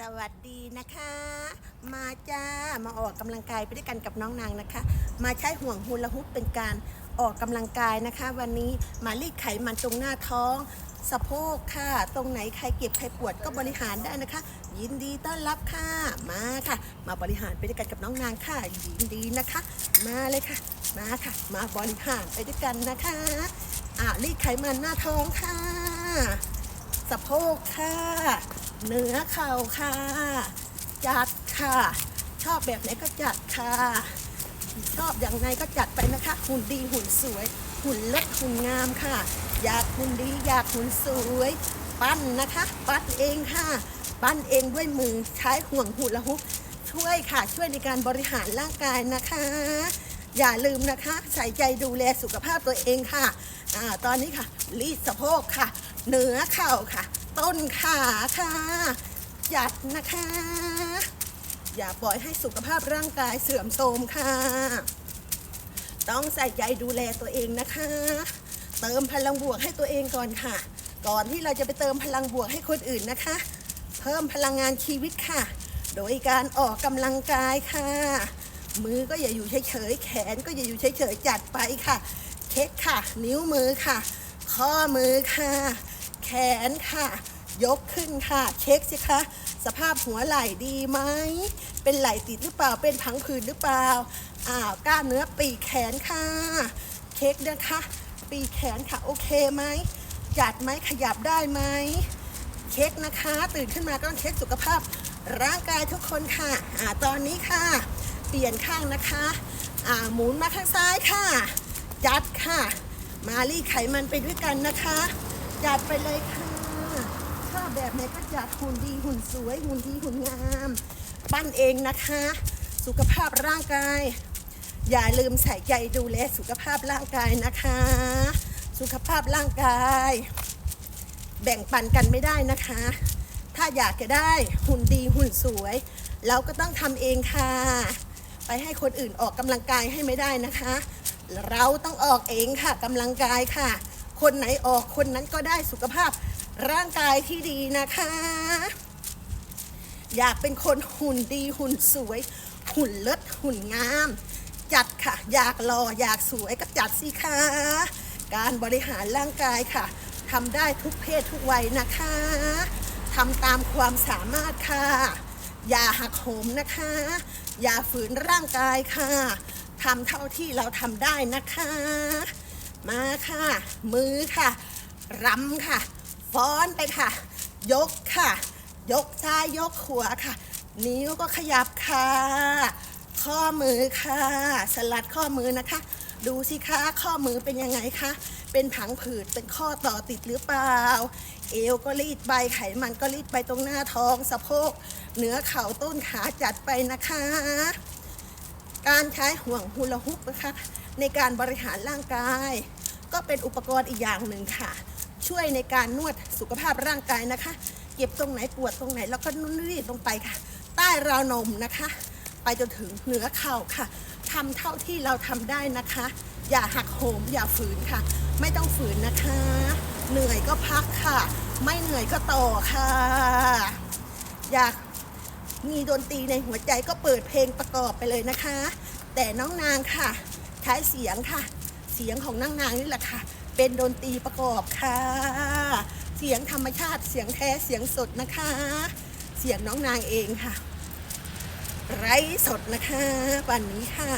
สวัสดีนะคะ มาจ้ามาออกกำลังกายไปด้วยกันกับน้องนางนะคะ มาใช้ห่วงฮูลาฮุปเป็นการออกกำลังกายนะคะ วันนี้มารีดไขมันตรงหน้าท้อง สะโพกค่ะ ตรงไหนใครเก็บใครปวดก็บริหารได้นะคะ ยินดีต้อนรับค่ะมาค่ะ มาบริหารไปด้วยกันกับน้องนางค่ะ ยินดีนะคะ มาเลยค่ะ มาค่ะ มาบริหารไปด้วยกันนะคะอ่ารีดไขมันหน้าท้องค่ะ สะโพกค่ะ เนื้อเข่าค่ะ จัดค่ะ ชอบแบบไหนก็จัดค่ะ ชอบอย่างไรก็จัดไปนะคะ หุ่นดีหุ่นสวย หุ่นเลิศหุ่นงามค่ะ อยากหุ่นดีอยากหุ่นสวย ปั้นนะคะ ปั้นเองค่ะ ปั้นเองด้วยมือใช้ห่วงหุ่นละหุบช่วยค่ะช่วยในการบริหารร่างกายนะคะ อย่าลืมนะคะ ใส่ใจดูแลสุขภาพตัวเองค่ะอ่าตอนนี้ค่ะรีดสะโพกค่ะ เหนือเข่าค่ะ ต้นขาค่ะจัดนะคะ อย่าปล่อยให้สุขภาพร่างกายเสื่อมโทรมค่ะ ต้องใส่ใจดูแลตัวเองนะคะ เติมพลังบวกให้ตัวเองก่อนค่ะ ก่อนที่เราจะไปเติมพลังบวกให้คนอื่นนะคะ เพิ่มพลังงานชีวิตค่ะ โดยการออกกำลังกายค่ะ มือก็อย่าอยู่เฉยๆแขนก็อย่าอยู่เฉยๆจัดไปค่ะ เช็คค่ะ นิ้วมือค่ะ ข้อมือค่ะ ขนค่ะ ยกขึ้นค่ะ เช็คสิคะ สภาพหัวไหล่ดีไหม เป็นไหล่ติดหรือเปล่า เป็นผังผืดหรือเปล่า อ้าวกล้ามเนื้อปีกแขนค่ะ เช็คนะคะ ปีกแขนค่ะ โอเคไหม จัดไหมขยับได้ไหม เช็คนะคะ ตื่นขึ้นมาก็ต้องเช็คสุขภาพ ร่างกายทุกคนค่ะ อ่า ตอนนี้ค่ะ เปลี่ยนข้างนะคะ อ่า หมุนมาข้างซ้ายค่ะ จัดค่ะ มารีไขมันไปด้วยกันนะคะ จัดไปเลยค่ะชอบแบบไหนก็จัดหุ่นดีหุ่นสวยหุ่นดีหุ่นงาม ปั้นเองนะคะ สุขภาพร่างกาย อย่าลืมใส่ใจดูแลสุขภาพร่างกายนะคะ สุขภาพร่างกาย แบ่งปันกันไม่ได้นะคะ ถ้าอยากจะได้หุ่นดีหุ่นสวย เราก็ต้องทำเองค่ะ ไปให้คนอื่นออกกำลังกายให้ไม่ได้นะคะ เราต้องออกเองค่ะกำลังกายค่ะ คนไหนออกคนนั้นก็ได้สุขภาพร่างกายที่ดีนะคะ อยากเป็นคนหุ่นดีหุ่นสวย หุ่นเลิศหุ่นงาม จัดค่ะ อยากหล่ออยากสวยก็จัดสิคะการบริหารร่างกายค่ะทำได้ทุกเพศทุกวัยนะคะทำตามความสามารถค่ะ อย่าหักโหมนะคะ อย่าฝืนร่างกายค่ะทำเท่าที่เราทำได้นะคะ มาค่ะ มือค่ะรำค่ะ ฟ้อนไปค่ะ ยกค่ะ ยกซ้ายยกขวาค่ะ นิ้วก็ขยับค่ะ ข้อมือค่ะ สลัดข้อมือนะคะ ดูสิคะข้อมือเป็นยังไงคะเป็นผังผืดเป็นข้อต่อติดหรือเปล่า เอวก็รีดไปไขมันก็รีดไปตรงหน้าท้องสะโพกเหนือเข่าต้นขาจัดไปนะคะ การใช้ห่วงฮูลาฮุปนะคะในการบริหารร่างกาย ก็เป็นอุปกรณ์อีกอย่างหนึ่งค่ะ ช่วยในการนวดสุขภาพร่างกายนะคะ เก็บตรงไหนปวดตรงไหน แล้วก็นุ่นรีดลงไปค่ะ ใต้ราวนมนะคะ ไปจนถึงเหนือเข่าค่ะทำเท่าที่เราทำได้นะคะ อย่าหักโหมอย่าฝืนค่ะ ไม่ต้องฝืนนะคะ เหนื่อยก็พักค่ะ ไม่เหนื่อยก็ต่อค่ะ อยาก มีดนตรีในหัวใจก็เปิดเพลงประกอบไปเลยนะคะ แต่น้องนางค่ะ ใช้เสียงค่ะ เสียงของนางนางนี่แหละค่ะ เป็นดนตรีประกอบค่ะ เสียงธรรมชาติเสียงแท้เสียงสดนะคะ เสียงน้องนางเองค่ะ ไร้สดนะคะวันนี้ค่ะ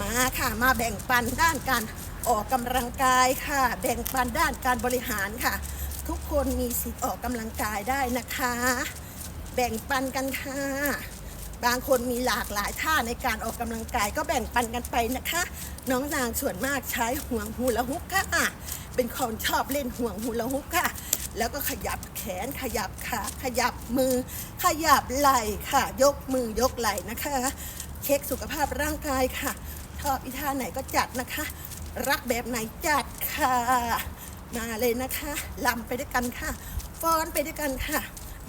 มาค่ะมาแบ่งปันด้านการออกกำลังกายค่ะ แบ่งปันด้านการบริหารค่ะ ทุกคนมีสิทธิ์ออกกำลังกายได้นะคะ แบ่งปันกันค่ะ บางคนมีหลากหลายท่าในการออกกำลังกายก็แบ่งปันกันไปนะคะ น้องนางส่วนมากใช้ห่วงฮูลาฮุปค่ะ เป็นคนชอบเล่นห่วงฮูลาฮุปค่ะ แล้วก็ขยับแขนขยับขาขยับมือ ขยับไหล่ค่ะ ยกมือยกไหล่นะคะ เช็คสุขภาพร่างกายค่ะชอบอีท่าไหนก็จัดนะคะ รักแบบไหนจัดค่ะ มาเลยนะคะลำไปด้วยกันค่ะ ฟ้อนไปด้วยกันค่ะ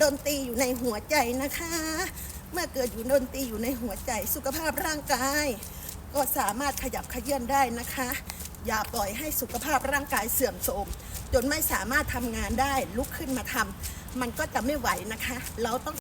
ดนตรีอยู่ในหัวใจนะคะ เมื่อเกิดอยู่ดนตรีอยู่ในหัวใจ สุขภาพร่างกาย ก็สามารถขยับขยื่นได้นะคะ อย่าปล่อยให้สุขภาพร่างกายเสื่อมโทรมจนไม่สามารถทำงานได้ลุกขึ้นมาทำมันก็จะไม่ไหวนะคะ เราต้อง